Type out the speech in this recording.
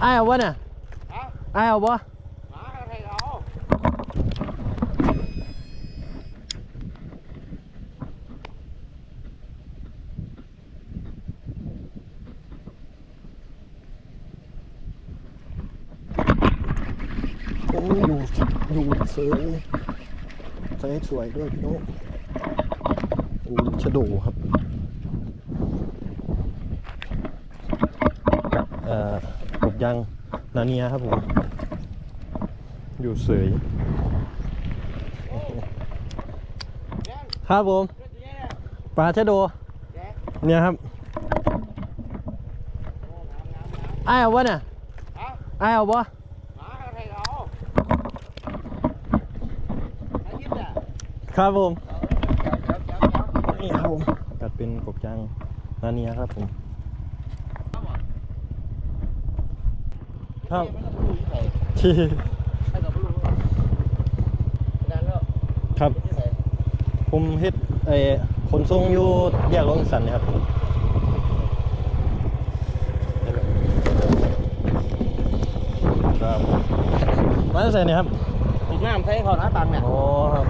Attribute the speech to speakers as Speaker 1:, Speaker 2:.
Speaker 1: ไอ้ายเอาวะเนี่ย
Speaker 2: ฮะ
Speaker 1: ไอ้ายเอาวะ
Speaker 2: หมาใครเอา
Speaker 1: โอ้อยู่อยู่เสยใส่ให้สวยด้วยพี่น้องโอ้ชะโดครับกับเอ่อกบ ยางนาเนียครับผม อยู่เสยครับผมปลาชะโด เนี่ยครับไอ้เอาวะเนี่ยไอ้เอาวะ
Speaker 2: ครับ
Speaker 1: ผม นี่ครับผมกัดเป็นกบยางนาเนียครับผม ครับ
Speaker 2: ที่
Speaker 1: ครับ ผมเฮ็ดไอ้ขนส่งอยู่แยกโรถสันนะครับครับมาจากไหนเนี่ยครับ
Speaker 2: ติดน้ำใส่เขาหน้าตังเนี่ยโอ๋
Speaker 1: อครับ